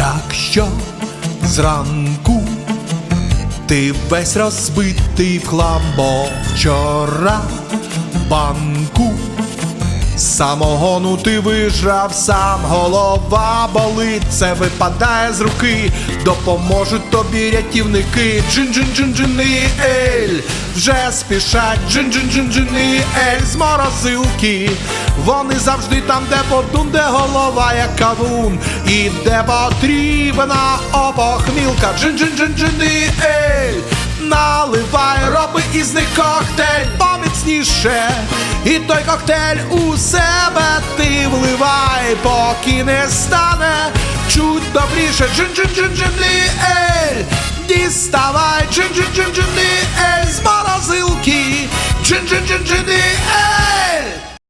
Якщо зранку ти весь розбитий в хлам, бо вчора банку Самогону ти вижрав сам, голова болить, це випадає з руки, допоможуть тобі рятівники. джин джин джин джини ель, вже спішать, джин джин джин джини ель з морозилки. Вони завжди там, де подун, де голова, як кавун, і де потрібна опохмілка. джин джин джин джини ель. Наливай, роби із них коктейль поміцніше, і той коктейль у себе ти вливай, поки не стане чуть добріше. джин джин джин джин ель Діставай джин джин джин джин ель з морозилки. джин джин джин джин